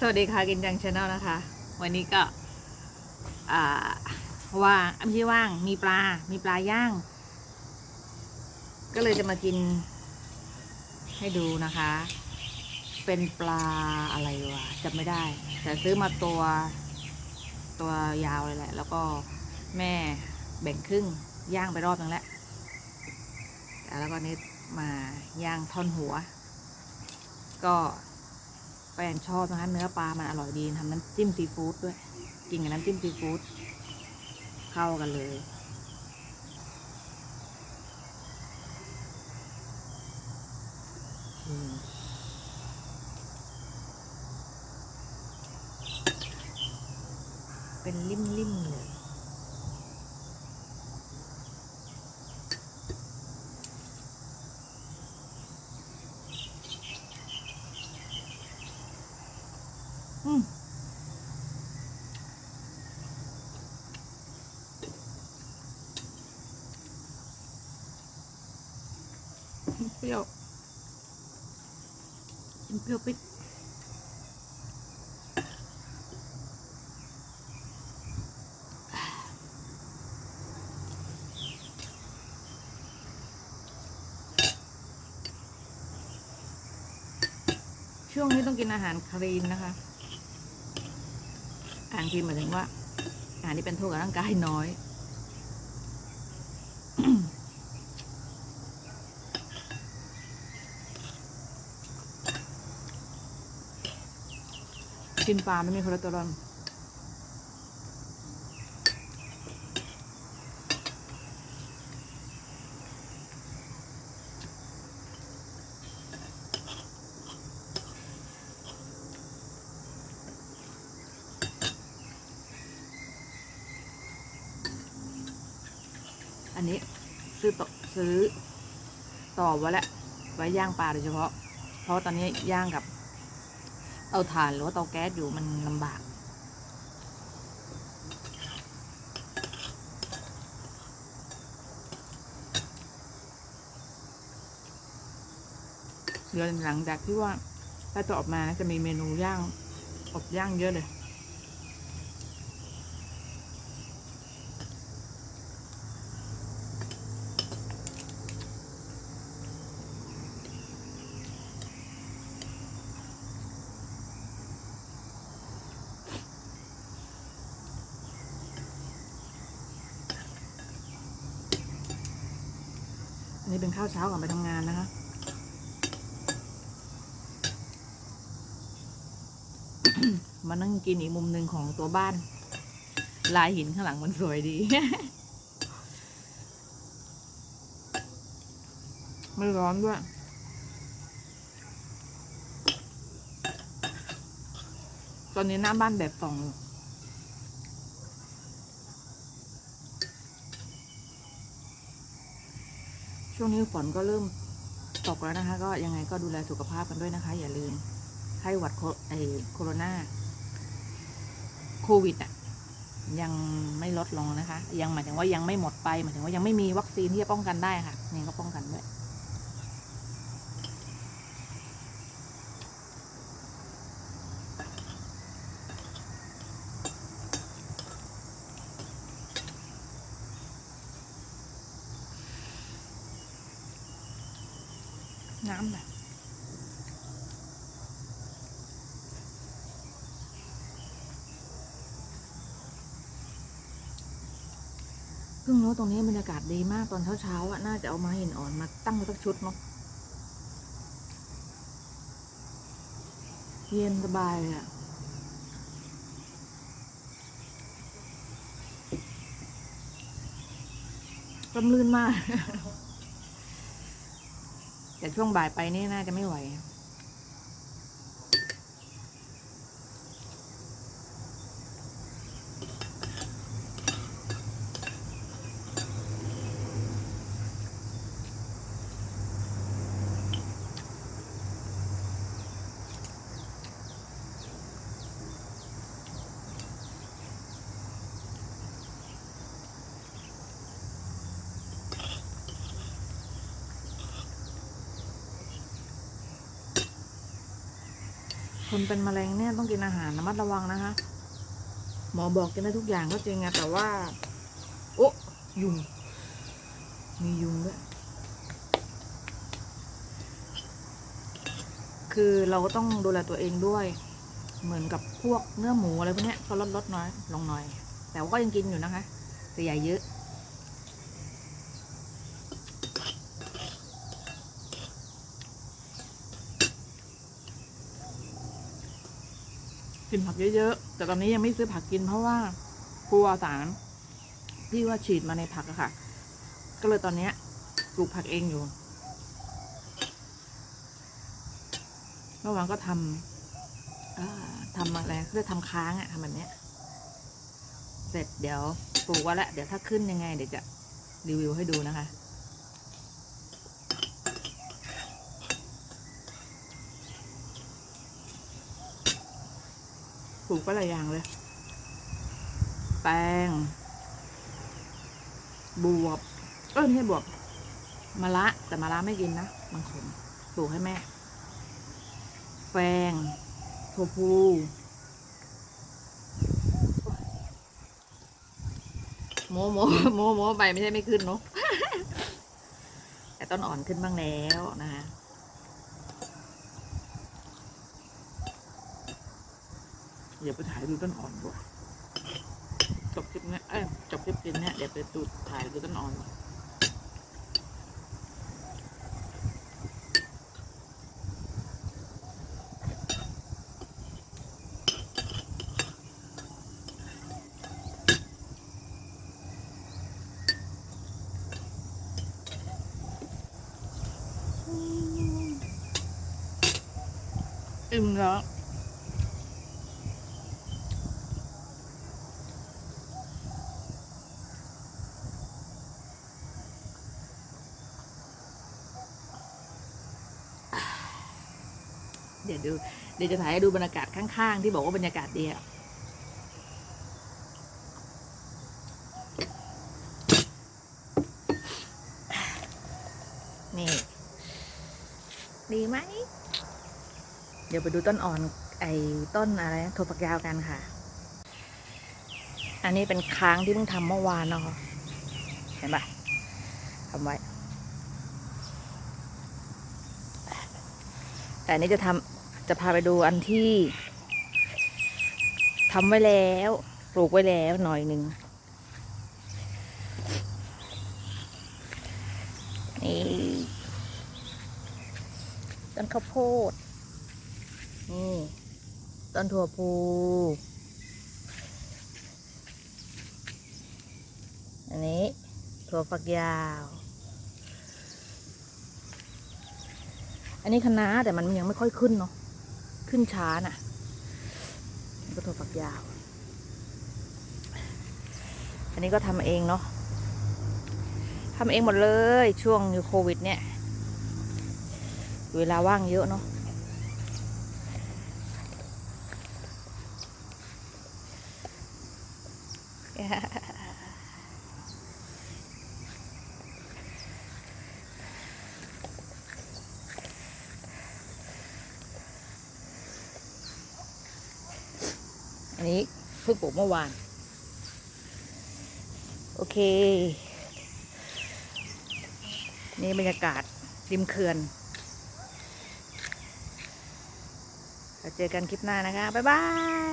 สวัสดีค่ะกินจังชาแนลนะคะ วันนี้ก็ว่างไม่ใช่ว่าง มีปลา มีปลาย่าง ก็เลยจะมากินให้ดูนะคะ เป็นปลาอะไรวะจำไม่ได้ แต่ซื้อมาตัวตัวยาวเลยแหละ แล้วก็แม่แบ่งครึ่งย่างไปรอบนึงแล้วแล้วก็นี่มาย่างท่อนหัว ก็ แฟนชอบนะคะเนื้อปลามันอร่อยดีทำน้ำจิ้มซีฟู้ดด้วย กินกับน้ำจิ้มซีฟู้ดเข้ากันเลยเป็นริ่มๆเลย เปรี้ยวเปรี้ยวปิดช่วงนี้ต้องกินอาหารคลีนนะคะาหารคลีนหมายถึงว่า อาหารที่เป็นโทษกับร่างกายน้อยกินปลาไม่มีคอเลสเตอรอล นนี้ ซื้อต่อซื้อต่อไว้แล้วไว้ย่างปลาโดยเฉพาะ เพราะตอนนี้ย่างกับเตาถ่านหรือว่าเตาแก๊สอยู่มันลำบากเดี๋ยวหลังจากที่ว่าถ้าจะออกมาจะมีเมนูย่างอบย่างเยอะเลย นี้เป็นข้าวเช้าก่อนไปทำงานนะคะมานั่งกินอีกมุมหนึ่งของตัวบ้าน ลายหินข้างหลังมันสวยดี ไม่ร้อนด้วยตอนนี้หน้าบ้านแบบส่องอยู่ ช่วงนี้ฝนก็เริ่มตกแล้วนะคะ ก็ยังไงก็ดูแลสุขภาพกันด้วยนะคะ อย่าลืมไข้หวัดโคไอโคโรนาโควิดอะยังไม่ลดลงนะคะ ยังหมายถึงว่ายังไม่หมดไปหมายถึงว่ายังไม่มีวัคซีนที่จะป้องกันได้ค่ะยังไงก็ป้องกันด้วย น้ำแบบเพิ่งรู้ตรงนี้บรรยากาศดีมากตอนเช้าๆอะน่าจะเอามาหินอ่อนมาตั้งไว้สักชุดเนาะเย็นสบายเลยอะร่มรื่นมาก แต่ช่วงบ่ายไปนี่น่าจะไม่ไหว คนเป็นมะเร็งเนี่ยต้องกินอาหารระมัดระวังนะคะหมอบอกกินได้ทุกอย่างก็จริงอะแต่ว่า โอ้ยุง มียุงด้วยคือเราก็ต้องดูแลตัวเองด้วย เหมือนกับพวกเนื้อหมูอะไรพวกนี้ก็ลดลดน้อยลงหน่อย แต่ว่าก็ยังกินอยู่นะคะแต่อย่าเยอะ กินผักเยอะๆ แต่ตอนนี้ยังไม่ซื้อผักกินเพราะว่ากลัวสารที่ว่าฉีดมาในผักอะค่ะ ก็เลยตอนนี้ปลูกผักเองอยู่ เมื่อวานก็ทำทำอะไรเขาเรียทำค้างอะทำแบบเนี้ยเสร็จเดี๋ยวปลูกไว่าละเดี๋ยวถ้าขึ้นยังไง เดี๋ยวจะรีวิวให้ดูนะคะ ปลูกก็หลายอย่างเลยแตงบวบ เออไม่ใช่บวบมะระแต่มะระไม่กินนะมันขมปลูกให้แม่ แฟงถั่วพูโมโมโมโมไปไม่ใช่ไม่ขึ้นเนอะแต่ต้นอ่อนขึ้นบ้างแล้วนะคะ ดี๋ยวไปถ่ายดูต้นอ่อนด้วยจบคลิปเนี้ยเอ้ยจบคลิปเนี้ยเดี๋ยวไปดูถ่ายดูต้นอ่อนก่อนอิ่มแล้ว เดี๋ยวดูเดี๋ยวจะถ่ายให้ดูบรรยากาศข้างๆ ที่บอกว่าบรรยากาศดีอะนี่ ดีไหม เดี๋ยวไปดูต้นอ่อนไอ้ต้นอะไรนะถั่วฝักยาวกันค่ะ อันนี้เป็นค้างที่เพิ่งทำเมื่อวานเนาะเห็นปะทำไว้ แต่อันนี้จะทำ จะพาไปดูอันที่ทำไว้แล้ว ปลูกไว้แล้วหน่อยหนึ่งนี่ต้นข้าวโพด นี่ต้นถั่วพูอันนี้ถั่วฝักยาว อันนี้คะน้าแต่มันยังไม่ค่อยขึ้นเนาะ ขึ้นช้าน่ะก็ถั่วฝักยาว อันนี้ก็ทำเองเนาะทำเองหมดเลยช่วงโควิด เนี่ย เวลาว่างเยอะเนาะ อันนี้เพิ่งปลูกเมื่อวาน โอเค นี่บรรยากาศริมเขื่อนเราเจอกันคลิปหน้านะคะ บ๊ายบาย